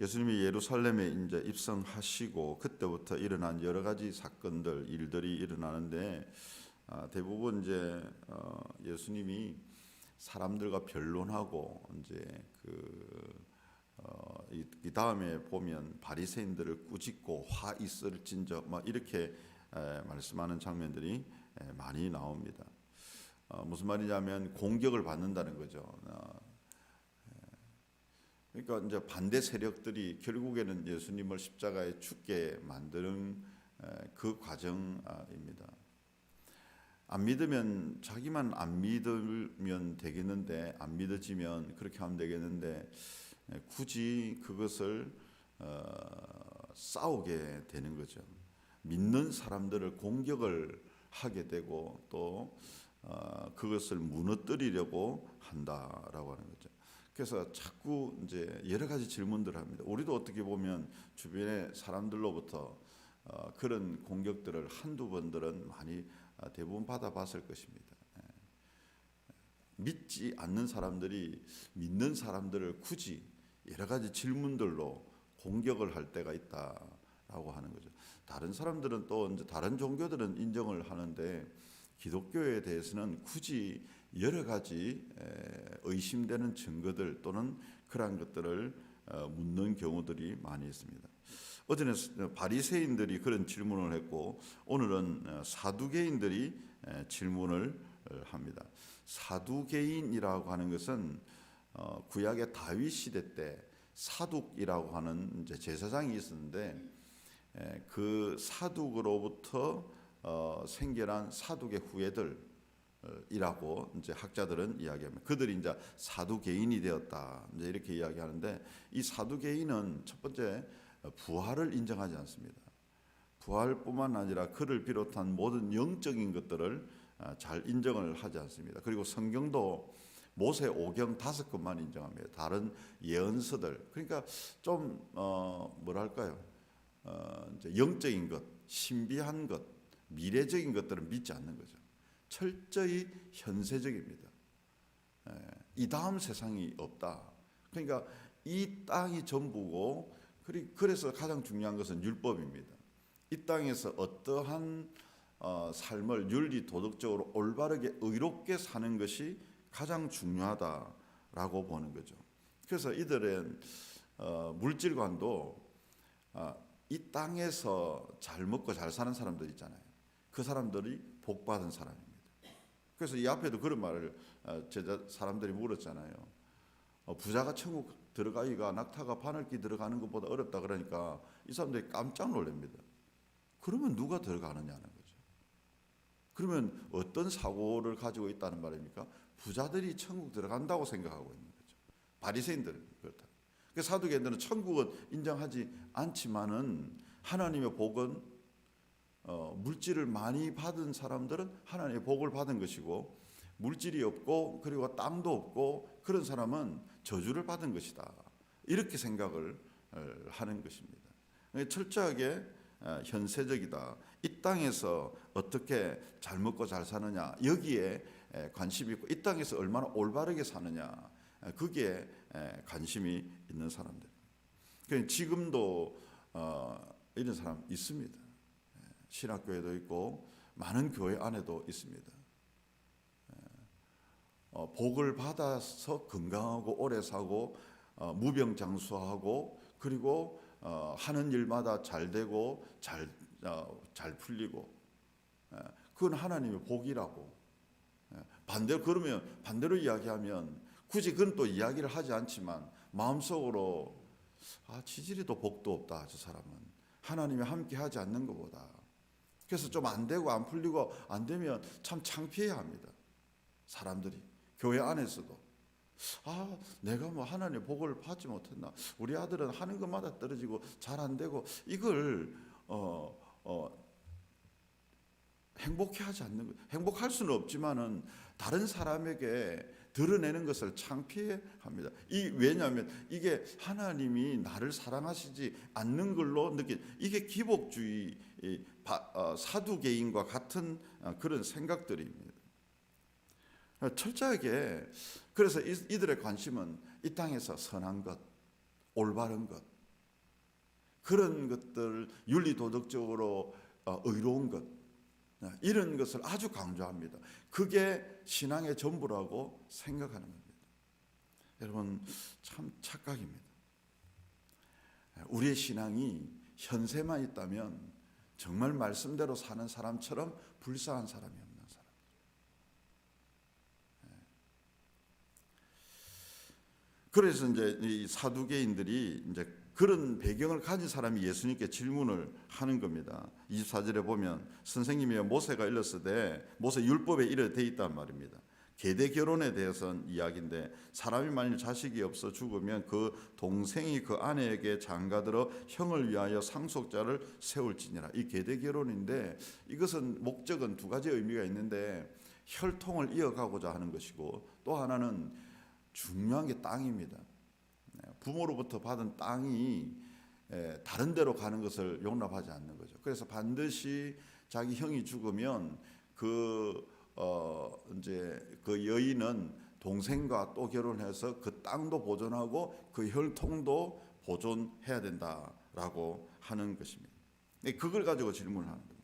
예수님이 예루살렘에 이제 입성하시고 그때부터 일어난 여러 가지 사건들 일들이 일어나는데 아, 대부분 이제 어, 예수님이 사람들과 변론하고 이제 그 어, 이, 이 다음에 보면 바리새인들을 꾸짖고 화 있을 진적 막 이렇게 에, 말씀하는 장면들이 에, 많이 나옵니다. 어, 무슨 말이냐면 공격을 받는다는 거죠. 어, 에, 그러니까 이제 반대 세력들이 결국에는 예수님을 십자가에 죽게 만드는 에, 그 과정입니다. 안 믿으면 자기만 안 믿으면 되겠는데 안 믿어지면 그렇게 하면 되겠는데 예, 굳이 그것을 어, 싸우게 되는 거죠. 믿는 사람들을 공격을 하게 되고 또 어, 그것을 무너뜨리려고 한다라고 하는 거죠. 그래서 자꾸 이제 여러 가지 질문들을 합니다. 우리도 어떻게 보면 주변의 사람들로부터 어, 그런 공격들을 한두 번들은 많이 어, 대부분 받아봤을 것입니다. 예. 믿지 않는 사람들이 믿는 사람들을 굳이 여러 가지 질문들로 공격을 할 때가 있다라고 하는 거죠. 다른 사람들은 또 이제 다른 종교들은 인정을 하는데 기독교에 대해서는 굳이 여러 가지 의심되는 증거들 또는 그러한 것들을 어, 묻는 경우들이 많이 있습니다. 어제는 바리새인들이 그런 질문을 했고 오늘은 어, 사두개인들이 질문을 어, 합니다. 사두개인이라고 하는 것은 어, 구약의 다윗 시대 때 사둑이라고 하는 제사장이 있었는데 에, 그 사둑으로부터 어, 생겨난 사둑의 후예들 이라고 이제 학자들은 이야기합니다. 그들이 이제 사두개인이 되었다. 이제 이렇게 이야기하는데 이 사두개인은 첫 번째 부활을 인정하지 않습니다. 부활뿐만 아니라 그를 비롯한 모든 영적인 것들을 아, 잘 인정을 하지 않습니다. 그리고 성경도 모세 오경 다섯 것만 인정합니다. 다른 예언서들 그러니까 좀 어, 뭐랄까요? 어, 이제 영적인 것, 신비한 것, 미래적인 것들은 믿지 않는 거죠. 철저히 현세적입니다. 예, 이 다음 세상이 없다. 그러니까 이 땅이 전부고 그래서 가장 중요한 것은 율법입니다. 이 땅에서 어떠한 어, 삶을 윤리 도덕적으로 올바르게 의롭게 사는 것이 가장 중요하다라고 보는 거죠. 그래서 이들은 어, 물질관도 어, 이 땅에서 잘 먹고 잘 사는 사람들 있잖아요. 그 사람들이 복 받은 사람입니다. 그래서 이 앞에도 그런 말을 어, 제자 사람들이 물었잖아요. 어, 부자가 천국 들어가기가 낙타가 바늘기 들어가는 것보다 어렵다 그러니까 이 사람들이 깜짝 놀랍니다. 그러면 누가 들어가느냐는 거죠. 그러면 어떤 사고를 가지고 있다는 말입니까? 부자들이 천국 들어간다고 생각하고 있는 거죠. 바리새인들은 그렇다. 그 사두개인들은 천국은 인정하지 않지만은 하나님의 복은 어, 물질을 많이 받은 사람들은 하나님의 복을 받은 것이고 물질이 없고 그리고 땅도 없고 그런 사람은 저주를 받은 것이다. 이렇게 생각을 어, 하는 것입니다. 철저하게 어, 현세적이다. 이 땅에서 어떻게 잘 먹고 잘 사느냐 여기에 관심이 있고 이 땅에서 얼마나 올바르게 사느냐 그게 관심이 있는 사람들. 그러니까 지금도 어, 이런 사람 있습니다. 신학교에도 있고 많은 교회 안에도 있습니다. 어, 복을 받아서 건강하고 오래 사고 무병장수하고 그리고 어, 하는 일마다 잘 되고 잘, 어, 잘 풀리고 예, 그건 하나님의 복이라고. 예, 반대로 그러면 반대로 이야기하면 굳이 그건 또 이야기를 하지 않지만 마음속으로 아 지질이도 복도 없다 저 사람은. 하나님이 함께 하지 않는 것보다 그래서 좀 안 되고 안 풀리고 안 되면 참 창피해야 합니다 사람들이 교회 안에서도 아, 내가 뭐 하나님의 복을 받지 못했나? 우리 아들은 하는 것마다 떨어지고 잘 안 되고 이걸 어, 어, 행복해 하지 않는 거. 행복할 수는 없지만은 다른 사람에게 드러내는 것을 창피해 합니다. 이 왜냐하면 이게 하나님이 나를 사랑하시지 않는 걸로 느낀 이게 기복주의 어, 사두개인과 같은 어, 그런 생각들입니다. 철저하게 그래서 이들의 관심은 이 땅에서 선한 것, 올바른 것, 그런 것들 윤리 도덕적으로 어, 의로운 것 네, 이런 것을 아주 강조합니다. 그게 신앙의 전부라고 생각하는 겁니다. 여러분 참 착각입니다. 우리의 신앙이 현세만 있다면 정말 말씀대로 사는 사람처럼 불쌍한 사람이 없는 사람. 그래서 이제 이 사두개인들이 이제 그런 배경을 가진 사람이 예수님께 질문을 하는 겁니다. 24절에 보면 선생님이 모세가 일렀으되 모세 율법에 이래 돼 있단 말입니다. 계대 결혼에 대해서는 이야기인데 사람이 만일 자식이 없어 죽으면 그 동생이 그 아내에게 장가들어 형을 위하여 상속자를 세울지니라. 이 계대 결혼인데 이것은 목적은 두 가지 의미가 있는데 혈통을 이어가고자 하는 것이고 또 하나는 중요한 게 땅입니다. 네, 부모로부터 받은 땅이 에, 다른 데로 가는 것을 용납하지 않는 거죠. 그래서 반드시 자기 형이 죽으면 그 어, 이제 그 여인은 동생과 또 결혼해서 그 땅도 보존하고 그 혈통도 보존해야 된다라고 하는 것입니다. 네, 그걸 가지고 질문을 하는 겁니다.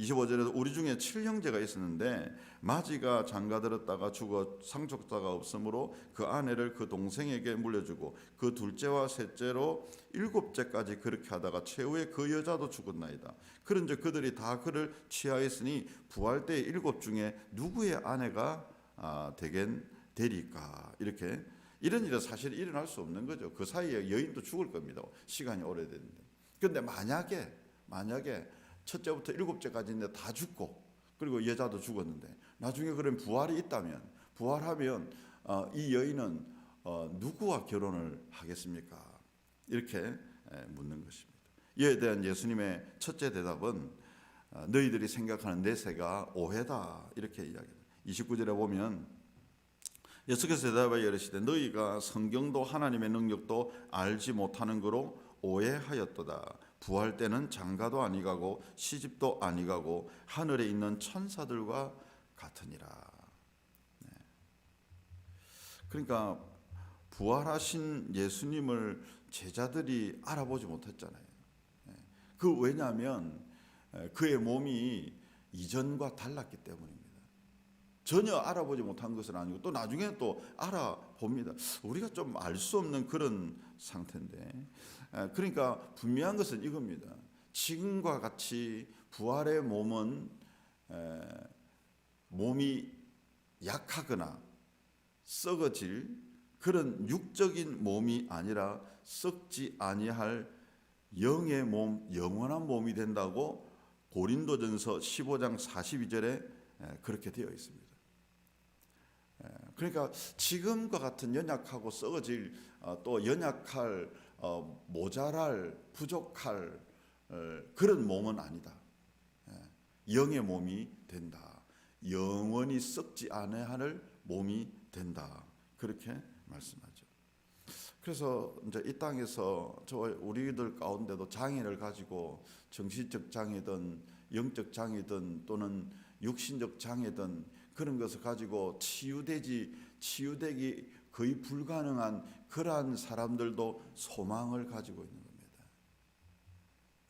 25절에도 우리 중에 칠형제가 있었는데 마지가 장가들었다가 죽어 상속자가 없으므로 그 아내를 그 동생에게 물려주고 그 둘째와 셋째로 일곱째까지 그렇게 하다가 최후에 그 여자도 죽었나이다. 그런즉 그들이 다 그를 취하였으니 부활 때 일곱 중에 누구의 아내가 아, 되겐 되리까 이렇게 이런 일은 사실 일어날 수 없는 거죠. 그 사이에 여인도 죽을 겁니다. 시간이 오래됐는데. 그런데 만약에 만약에 첫째부터 일곱째까지인데 다 죽고 그리고 여자도 죽었는데 나중에 그런 부활이 있다면 부활하면 어, 이 여인은 어, 누구와 결혼을 하겠습니까? 이렇게 에, 묻는 것입니다. 이에 대한 예수님의 첫째 대답은 어, 너희들이 생각하는 내세가 오해다 이렇게 이야기합니다. 29절에 보면 예수께서 대답하여 이르시되 너희가 성경도 하나님의 능력도 알지 못하는 거로 오해하였도다. 부활 때는 장가도 아니가고 시집도 아니가고 하늘에 있는 천사들과 같으니라. 네. 그러니까 부활하신 예수님을 제자들이 알아보지 못했잖아요. 네. 그 왜냐하면 그의 몸이 이전과 달랐기 때문입니다. 전혀 알아보지 못한 것은 아니고 또 나중에 또 알아봅니다. 우리가 좀 알 수 없는 그런 상태인데 그러니까 분명한 것은 이겁니다. 지금과 같이 부활의 몸은 몸이 약하거나 썩어질 그런 육적인 몸이 아니라 썩지 아니할 영의 몸, 영원한 몸이 된다고 고린도전서 15장 42절에 그렇게 되어 있습니다. 그러니까 지금과 같은 연약하고 썩어질 어, 또 연약할 어, 모자랄 부족할 어, 그런 몸은 아니다. 영의 몸이 된다. 영원히 썩지 않아야 할 몸이 된다. 그렇게 말씀하죠. 그래서 이제 이 땅에서 저 우리들 가운데도 장애를 가지고 정신적 장애든 영적 장애든 또는 육신적 장애든 그런 것을 가지고 치유되지 치유되기 거의 불가능한 그러한 사람들도 소망을 가지고 있는 겁니다.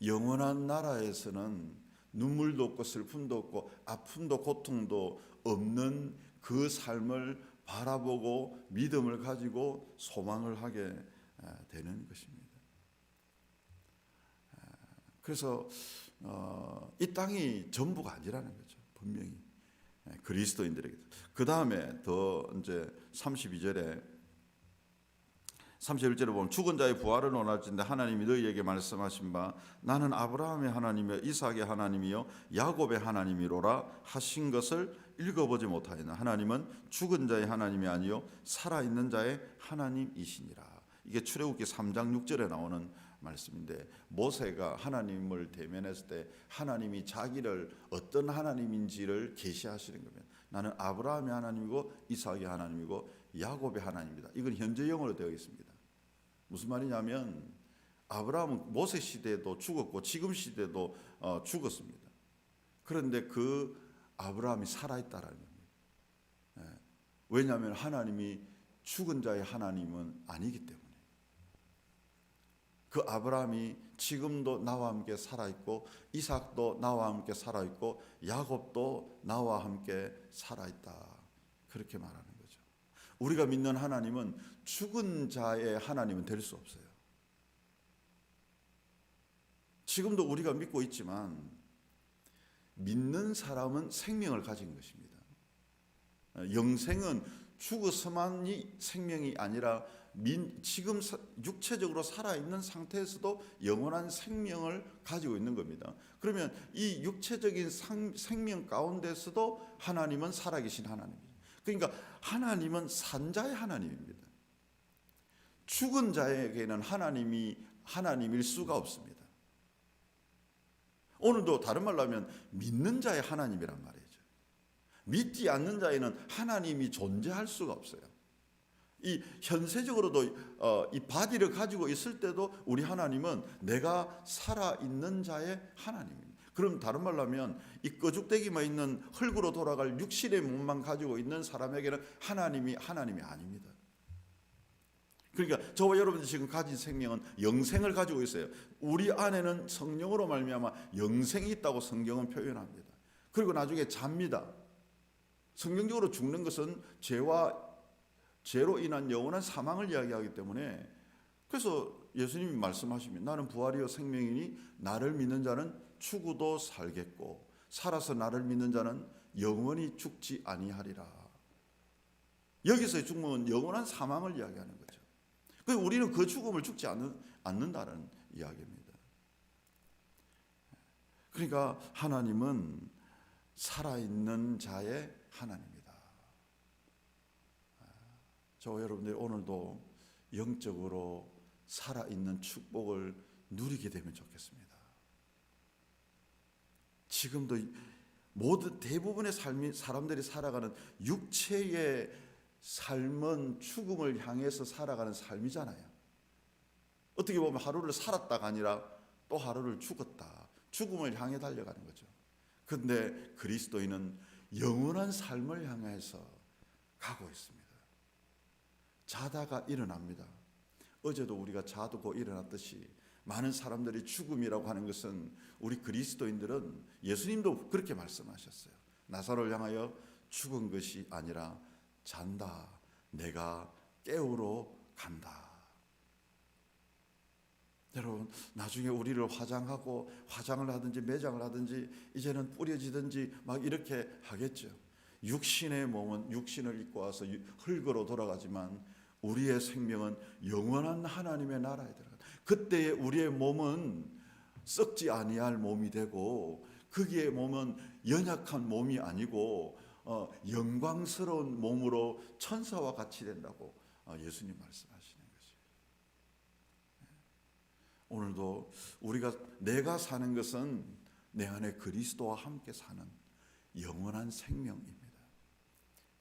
영원한 나라에서는 눈물도 없고 슬픔도 없고 아픔도 고통도 없는 그 삶을 바라보고 믿음을 가지고 소망을 하게 되는 것입니다. 그래서 어, 이 땅이 전부가 아니라는 거죠. 분명히. 예, 그리스도인들에게. 그 다음에 더 이제 32절에 31절에 보면 죽은 자의 부활을 원할진데 하나님이 너희에게 말씀하신 바 나는 아브라함의 하나님이요 이삭의 하나님이요 야곱의 하나님이로라 하신 것을 읽어보지 못하였나 하나님은 죽은 자의 하나님이 아니요 살아있는 자의 하나님이시니라 이게 출애굽기 3장 6절에 나오는 말씀인데 모세가 하나님을 대면했을 때 하나님이 자기를 어떤 하나님인지를 계시하시는 겁니다. 나는 아브라함의 하나님이고 이삭의 하나님이고 야곱의 하나님이다. 이건 현재 영어로 되어 있습니다. 무슨 말이냐면 아브라함은 모세 시대도 죽었고 지금 시대도 어, 죽었습니다. 그런데 그 아브라함이 살아있다라는 겁니다. 예. 왜냐하면 하나님이 죽은 자의 하나님은 아니기 때문에. 그 아브라함이 지금도 나와 함께 살아 있고 이삭도 나와 함께 살아 있고 야곱도 나와 함께 살아 있다. 그렇게 말하는 거죠. 우리가 믿는 하나님은 죽은 자의 하나님은 될 수 없어요. 지금도 우리가 믿고 있지만 믿는 사람은 생명을 가진 것입니다. 영생은 죽어서만이 생명이 아니라 민, 지금 사, 육체적으로 살아있는 상태에서도 영원한 생명을 가지고 있는 겁니다. 그러면 이 육체적인 상, 생명 가운데서도 하나님은 살아계신 하나님입니다. 그러니까 하나님은 산자의 하나님입니다. 죽은 자에게는 하나님이 하나님일 수가 없습니다. 오늘도 다른 말로 하면 믿는 자의 하나님이란 말이죠. 믿지 않는 자에는 하나님이 존재할 수가 없어요. 이 현세적으로도 어, 이 바디를 가지고 있을 때도 우리 하나님은 내가 살아 있는 자의 하나님입니다. 그럼 다른 말로 하면 이 꺼죽대기만 있는 흙으로 돌아갈 육신의 몸만 가지고 있는 사람에게는 하나님이 하나님이 아닙니다. 그러니까 저와 여러분이 지금 가진 생명은 영생을 가지고 있어요. 우리 안에는 성령으로 말미암아 영생이 있다고 성경은 표현합니다. 그리고 나중에 잡니다. 성경적으로 죽는 것은 죄와 죄로 인한 영원한 사망을 이야기하기 때문에 그래서 예수님이 말씀하십니다. 나는 부활이요 생명이니 나를 믿는 자는 죽어도 살겠고 살아서 나를 믿는 자는 영원히 죽지 아니하리라. 여기서의 죽음은 영원한 사망을 이야기하는 거죠. 그 우리는 그 죽음을 죽지 않는, 않는다는 이야기입니다. 그러니까 하나님은 살아있는 자의 하나님이다. 저 여러분들 오늘도 영적으로 살아있는 축복을 누리게 되면 좋겠습니다. 지금도 모든 대부분의 삶이 사람들이 살아가는 육체의 삶은 죽음을 향해서 살아가는 삶이잖아요. 어떻게 보면 하루를 살았다가 아니라 또 하루를 죽었다. 죽음을 향해 달려가는 거죠. 근데 그리스도인은 영원한 삶을 향해서 가고 있습니다. 자다가 일어납니다. 어제도 우리가 자두고 일어났듯이 많은 사람들이 죽음이라고 하는 것은 우리 그리스도인들은 예수님도 그렇게 말씀하셨어요. 나사로를 향하여 죽은 것이 아니라 잔다. 내가 깨우러 간다. 여러분, 나중에 우리를 화장하고 화장을 하든지 매장을 하든지 이제는 뿌려지든지 막 이렇게 하겠죠. 육신의 몸은 육신을 입고 와서 흙으로 돌아가지만 우리의 생명은 영원한 하나님의 나라에 들어가. 그때에 우리의 몸은 썩지 아니할 몸이 되고 거기에 몸은 연약한 몸이 아니고 어, 영광스러운 몸으로 천사와 같이 된다고 어, 예수님 말씀하시는 거죠. 네. 오늘도 우리가 내가 사는 것은 내 안에 그리스도와 함께 사는 영원한 생명입니다.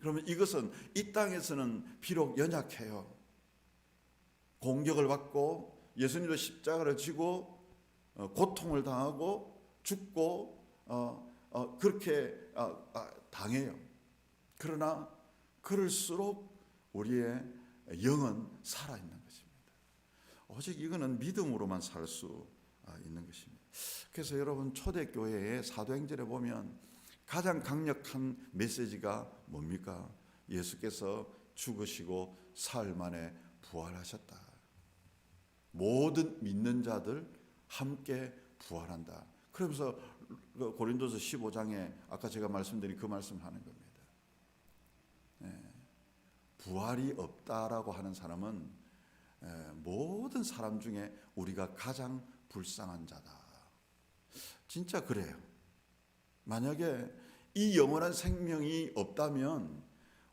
그러면 이것은 이 땅에서는 비록 연약해요. 공격을 받고 예수님도 십자가를 지고 어, 고통을 당하고 죽고 그렇게 당해요. 그러나 그럴수록 우리의 영은 살아 있는 것입니다. 오직 이거는 믿음으로만 살 수 있는 것입니다. 그래서 여러분 초대교회의 사도행전에 보면 가장 강력한 메시지가 뭡니까? 예수께서 죽으시고 사흘 만에 부활하셨다. 모든 믿는 자들 함께 부활한다. 그러면서 그 고린도서 15장에 아까 제가 말씀드린 그 말씀을 하는 겁니다. 예, 부활이 없다라고 하는 사람은 예, 모든 사람 중에 우리가 가장 불쌍한 자다. 진짜 그래요. 만약에 이 영원한 생명이 없다면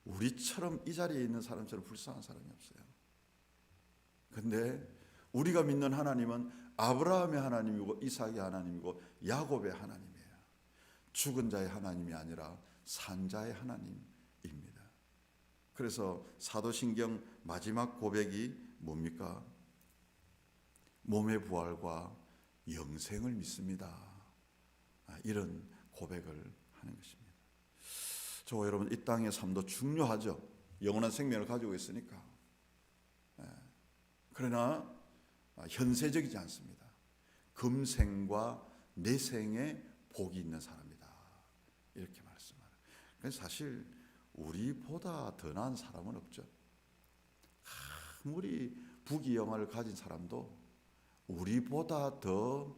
우리처럼 이 자리에 있는 사람처럼 불쌍한 사람이 없어요. 근데 우리가 믿는 하나님은 아브라함의 하나님이고 이삭의 하나님이고 야곱의 하나님이에요. 죽은 자의 하나님이 아니라 산 자의 하나님입니다. 그래서 사도신경 마지막 고백이 뭡니까? 몸의 부활과 영생을 믿습니다. 아, 이런 고백을 하는 것입니다. 저 여러분 이 땅의 삶도 중요하죠. 영원한 생명을 가지고 있으니까. 예. 그러나 아, 현세적이지 않습니다. 금생과 내생에 복이 있는 사람이다. 이렇게 말씀하는. 사실 우리보다 더 나은 사람은 없죠. 아무리 부귀 영화를 가진 사람도 우리보다 더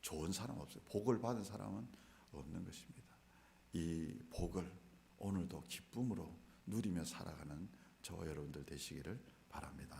좋은 사람 없어요. 복을 받은 사람은 없는 것입니다. 이 복을 오늘도 기쁨으로 누리며 살아가는 저와 여러분들 되시기를 바랍니다.